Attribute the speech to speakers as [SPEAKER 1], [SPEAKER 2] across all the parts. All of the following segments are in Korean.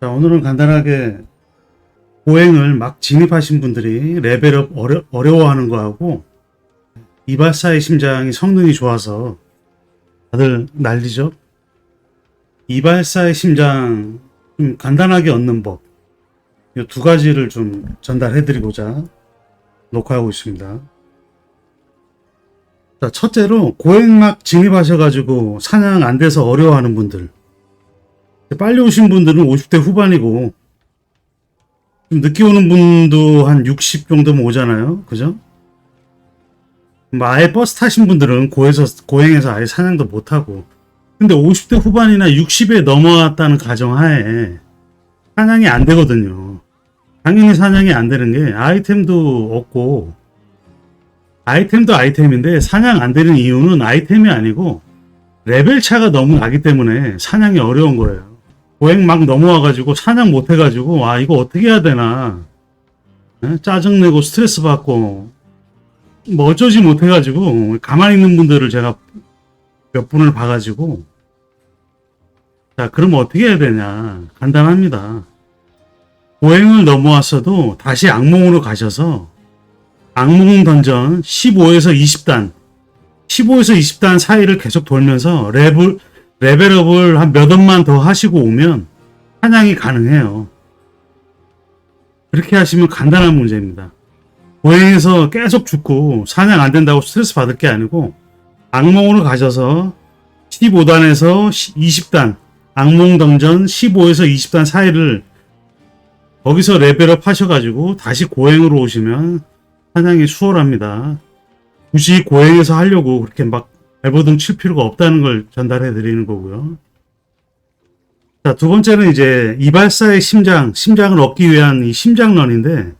[SPEAKER 1] 자, 오늘은 간단하게 보행을 막 진입하신 분들이 레벨업 어려, 어려워하는 거하고 이발사의 심장이 성능이 좋아서 다들 난리죠. 이발사의 심장 좀 간단하게 얻는 법. 이 두 가지를 좀 전달해 드리고자 녹화하고 있습니다. 자, 첫째로 고행막 진입하셔가지고 사냥 안 돼서 어려워하는 분들. 빨리 오신 분들은 50대 후반이고 좀 늦게 오는 분도 한 60 정도면 오잖아요. 그죠? 뭐 아예 버스 타신 분들은 고에서 고행해서 아예 사냥도 못 하고 근데 50대 후반이나 60에 넘어왔다는 가정하에 사냥이 안 되거든요. 당연히 사냥이 안 되는 게 아이템도 없고 아이템도 아이템인데 사냥 안 되는 이유는 아이템이 아니고 레벨 차가 너무 나기 때문에 사냥이 어려운 거예요. 고행 막 넘어와가지고 사냥 못 해가지고 아 이거 어떻게 해야 되나 에? 짜증내고 스트레스 받고 뭐 어쩌지 못해가지고 가만히 있는 분들을 제가 몇 분을 봐가지고 자 그럼 어떻게 해야 되냐 간단합니다 고행을 넘어왔어도 다시 악몽으로 가셔서 악몽 던전 15에서 20단 15에서 20단 사이를 계속 돌면서 레벨 레벨업을 한 몇 원만 더 하시고 오면 사냥이 가능해요. 그렇게 하시면 간단한 문제입니다. 고행에서 계속 죽고 사냥 안 된다고 스트레스 받을 게 아니고 악몽으로 가셔서 15단에서 20단 악몽 던전 15에서 20단 사이를 거기서 레벨업 하셔가지고 다시 고행으로 오시면 사냥이 수월합니다. 굳이 고행에서 하려고 그렇게 막 발버둥 칠 필요가 없다는 걸 전달해 드리는 거고요. 자, 두 번째는 이제 이발사의 심장, 심장을 얻기 위한 이 심장런인데,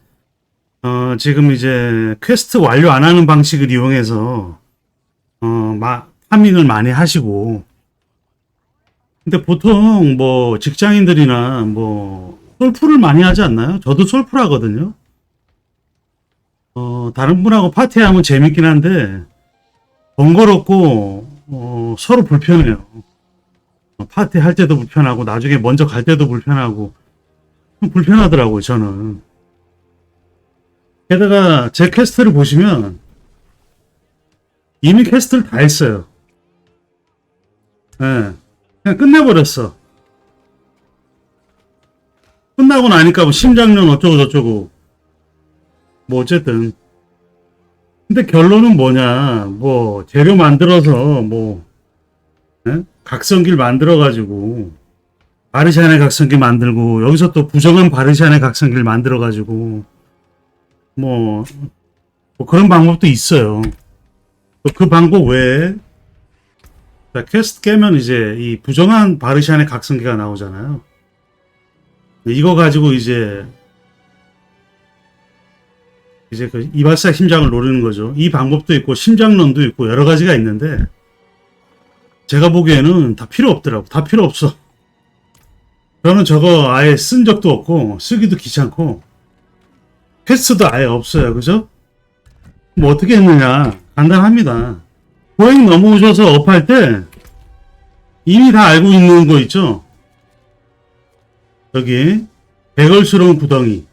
[SPEAKER 1] 어, 지금 이제 퀘스트 완료 안 하는 방식을 이용해서, 어, 마, 파밍을 많이 하시고, 근데 보통 뭐 직장인들이나 뭐 솔프를 많이 하지 않나요? 저도 솔프를 하거든요. 어, 다른 분하고 파티하면 재밌긴 한데, 번거롭고 어, 서로 불편해요. 어, 파티 할 때도 불편하고 나중에 먼저 갈 때도 불편하고 좀 불편하더라고요 저는. 게다가 제 퀘스트를 보시면 이미 퀘스트를 다 했어요. 예, 그냥 끝내버렸어. 끝나고 나니까 뭐 심장련 어쩌고 저쩌고 뭐 어쨌든 근데 결론은 뭐냐, 뭐, 재료 만들어서, 뭐, 예? 각성기를 만들어 가지고, 바르샤네 각성기 만들고, 여기서 또 부정한 바르샤네 각성기를 만들어 가지고, 뭐, 뭐 그런 방법도 있어요. 또그 방법 외에, 자, 퀘스트 깨면 이제 이 부정한 바르샤네 각성기가 나오잖아요. 이거 가지고 이제 이제 그 이발사 심장을 노리는 거죠. 이 방법도 있고 심장론도 있고 여러 가지가 있는데 제가 보기에는 다 필요 없더라고. 다 필요 없어. 저는 저거 아예 쓴 적도 없고 쓰기도 귀찮고 퀘스트도 아예 없어요. 그죠? 뭐 어떻게 했느냐 간단합니다. 보행 넘어오셔서 업할 때 이미 다 알고 있는 거 있죠? 여기 개걸스러운 구덩이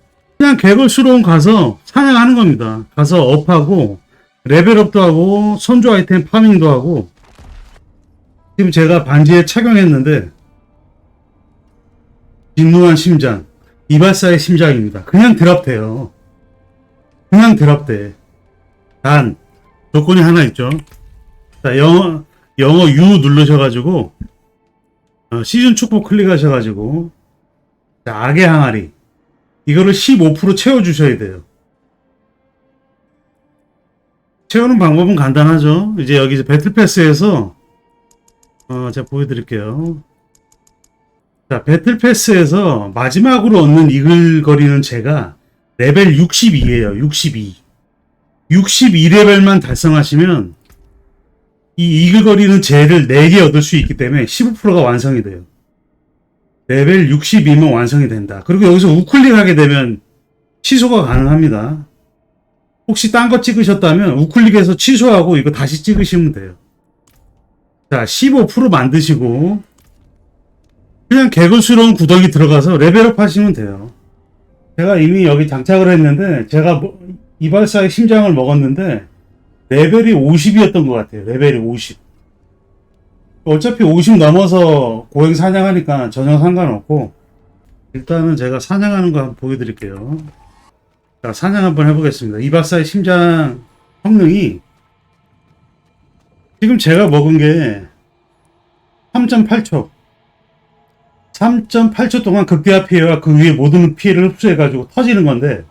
[SPEAKER 1] 그냥 개걸스러운 가서 사냥하는 겁니다. 가서 업하고 레벨업도 하고 선조 아이템 파밍도 하고 지금 제가 반지에 착용했는데 진루한 심장 이발사의 심장입니다. 그냥 드랍돼요. 그냥 드랍돼. 단 조건이 하나 있죠. 자, 영어 영어 U 누르셔가지고 어, 시즌 축복 클릭하셔가지고 자, 악의 항아리 이거를 15% 채워주셔야 돼요. 채우는 방법은 간단하죠. 이제 여기 이제 배틀패스에서 어, 제가 보여드릴게요. 자, 배틀패스에서 마지막으로 얻는 이글거리는 제가 레벨 62예요. 62. 62레벨만 달성하시면 이 이글거리는 젤을 4개 얻을 수 있기 때문에 15%가 완성이 돼요. 레벨 62면 완성이 된다. 그리고 여기서 우클릭 하게 되면 취소가 가능합니다. 혹시 딴 거 찍으셨다면 우클릭해서 취소하고 이거 다시 찍으시면 돼요. 자, 15% 만드시고 그냥 개걸스러운 구덩이 들어가서 레벨업 하시면 돼요. 제가 이미 여기 장착을 했는데 제가 뭐- 이발사의 심장을 먹었는데 레벨이 50이었던 것 같아요. 레벨이 50. 어차피 50 넘어서 고행 사냥하니까 전혀 상관없고 일단은 제가 사냥하는 거 한번 보여드릴게요. 자, 사냥 한번 해보겠습니다. 이 박사의 심장 성능이 지금 제가 먹은 게 3.8초. 3.8초 동안 극대화 피해와 그 위에 모든 피해를 흡수해가지고 터지는 건데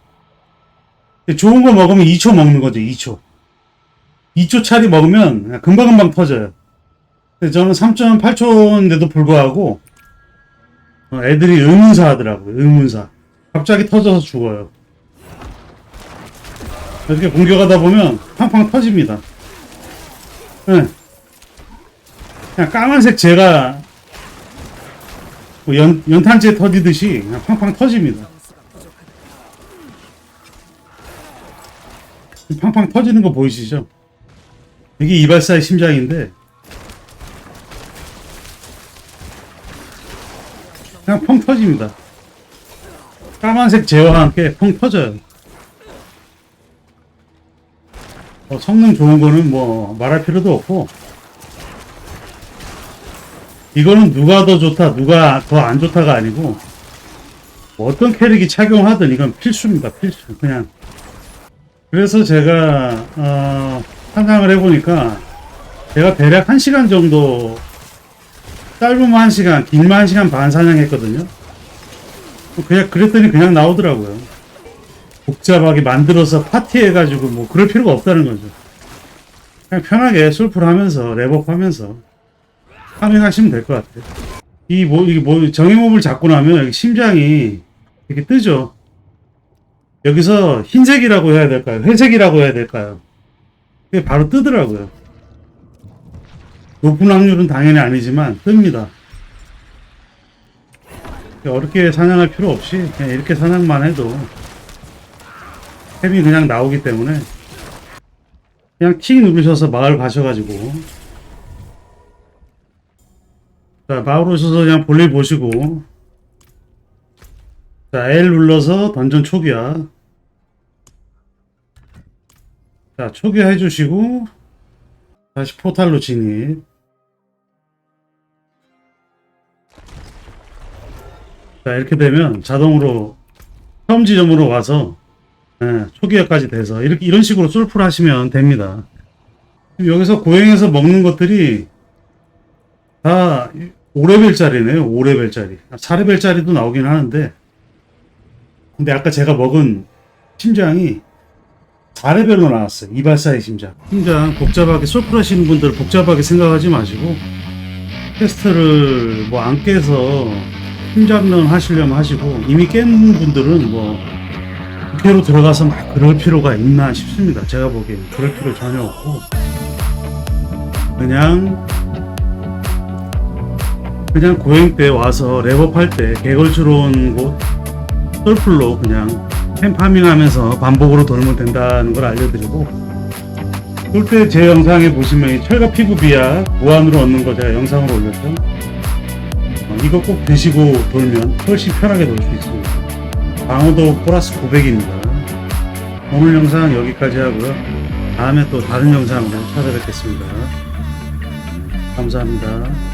[SPEAKER 1] 좋은 거 먹으면 2초 먹는 거죠. 2초. 2초 차리 먹으면 금방금방 터져요. 저는 3.8초인데도 불구하고 어, 애들이 의문사 하더라고요. 의문사. 갑자기 터져서 죽어요. 이렇게 공격하다 보면 팡팡 터집니다. 네. 그냥 까만색 제가 뭐 연, 연탄재 터지듯이 그냥 팡팡 터집니다. 팡팡 터지는 거 보이시죠? 이게 이발사의 심장인데 그냥 펑 터집니다. 까만색 제어와 함께 펑 터져요. 어, 성능 좋은 거는 뭐 말할 필요도 없고 이거는 누가 더 좋다 누가 더 안 좋다가 아니고 뭐 어떤 캐릭이 착용하든 이건 필수입니다 필수 그냥 그래서 제가 어, 상상을 해보니까 제가 대략 1시간 정도 짧으면 1시간 길면 1시간 반 사냥했거든요 그냥 그랬더니 그냥 나오더라고요 복잡하게 만들어서 파티해가지고 뭐 그럴 필요가 없다는 거죠. 그냥 편하게 술풀 하면서 랩업 하면서 파밍하시면 될 것 같아요. 이 뭐, 이게 뭐, 정의몹을 잡고 나면 여기 심장이 이렇게 뜨죠. 여기서 흰색이라고 해야 될까요? 회색이라고 해야 될까요? 그게 바로 뜨더라고요. 높은 확률은 당연히 아니지만 뜹니다. 어렵게 사냥할 필요 없이 그냥 이렇게 사냥만 해도 탭이 그냥 나오기 때문에 그냥 키 누르셔서 마을 가셔가지고 자 마을 오셔서 그냥 볼일 보시고 자 L 눌러서 던전 초기화 자 초기화 해주시고 다시 포탈로 진입 자 이렇게 되면 자동으로 처음 지점으로 와서 예, 초기화까지 돼서 이렇게 이런 식으로 솔플 하시면 됩니다. 여기서 고행해서 먹는 것들이 다 5레벨짜리네요. 5레벨짜리. 4레벨짜리도 나오긴 하는데 근데 아까 제가 먹은 심장이 4레벨로 나왔어요. 이발사의 심장. 심장 복잡하게 솔플 하시는 분들 복잡하게 생각하지 마시고 테스트를 뭐 안 깨서 심장론 하시려면 하시고 이미 깬 분들은 뭐 국회로 들어가서 막 그럴 필요가 있나 싶습니다. 제가 보기엔 그럴 필요 전혀 없고 그냥 그냥 고행 때 와서 랩업할 때 개걸스러운 곳 솔플로 그냥 템파밍하면서 반복으로 돌면 된다는 걸 알려드리고 쏠때제 영상에 보시면 이 철갑 피부 비약 무한으로 얻는 거 제가 영상으로 올렸죠. 어, 이거 꼭 드시고 돌면 훨씬 편하게 돌 수 있습니다. 방어도 플러스 900입니다. 오늘 영상 여기까지 하고요. 다음에 또 다른 영상으로 찾아뵙겠습니다. 감사합니다.